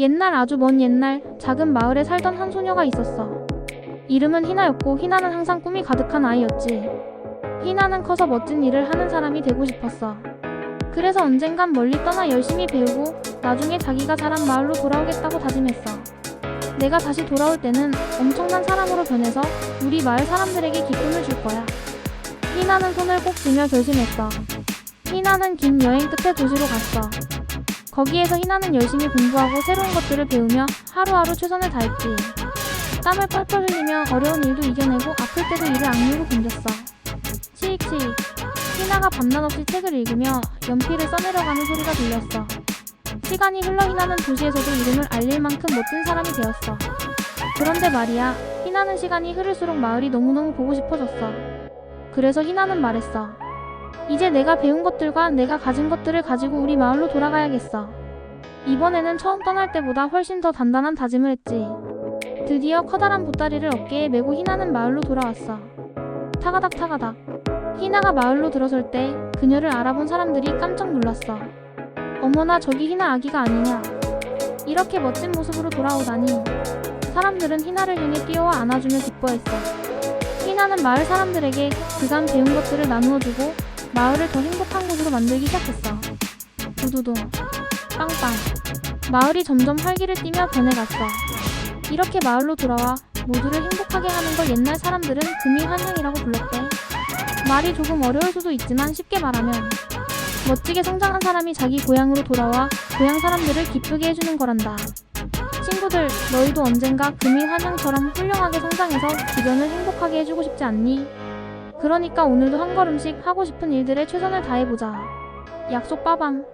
옛날 아주 먼 옛날 작은 마을에 살던 한 소녀가 있었어. 이름은 희나였고 희나는 항상 꿈이 가득한 아이였지. 희나는 커서 멋진 일을 하는 사람이 되고 싶었어. 그래서 언젠간 멀리 떠나 열심히 배우고 나중에 자기가 자란 마을로 돌아오겠다고 다짐했어. 내가 다시 돌아올 때는 엄청난 사람으로 변해서 우리 마을 사람들에게 기쁨을 줄 거야. 희나는 손을 꼭 쥐며 결심했어. 희나는 긴 여행 끝에 도시로 갔어. 거기에서 희나는 열심히 공부하고 새로운 것들을 배우며 하루하루 최선을 다했지. 땀을 뻘뻘 흘리며 어려운 일도 이겨내고 아플 때도 이를 악물고 견뎠어. 치익치익. 희나가 밤낮 없이 책을 읽으며 연필을 써내려가는 소리가 들렸어. 시간이 흘러 희나는 도시에서도 이름을 알릴 만큼 멋진 사람이 되었어. 그런데 말이야, 희나는 시간이 흐를수록 마을이 너무너무 보고 싶어졌어. 그래서 희나는 말했어. 이제 내가 배운 것들과 내가 가진 것들을 가지고 우리 마을로 돌아가야겠어. 이번에는 처음 떠날 때보다 훨씬 더 단단한 다짐을 했지. 드디어 커다란 보따리를 어깨에 메고 희나는 마을로 돌아왔어. 타가닥 타가닥. 희나가 마을로 들어설 때 그녀를 알아본 사람들이 깜짝 놀랐어. 어머나 저기 희나 아기가 아니냐. 이렇게 멋진 모습으로 돌아오다니. 사람들은 희나를 향해 뛰어와 안아주며 기뻐했어. 희나는 마을 사람들에게 그간 배운 것들을 나누어주고 마을을 더 행복한 곳으로 만들기 시작했어. 두두둥, 빵빵. 마을이 점점 활기를 띠며 변해갔어. 이렇게 마을로 돌아와 모두를 행복하게 하는 걸 옛날 사람들은 금이환영이라고 불렀대. 말이 조금 어려울 수도 있지만 쉽게 말하면 멋지게 성장한 사람이 자기 고향으로 돌아와 고향 사람들을 기쁘게 해주는 거란다. 친구들, 너희도 언젠가 금이 환영처럼 훌륭하게 성장해서 주변을 행복하게 해주고 싶지 않니? 그러니까 오늘도 한 걸음씩 하고 싶은 일들에 최선을 다해보자. 약속 빠밤.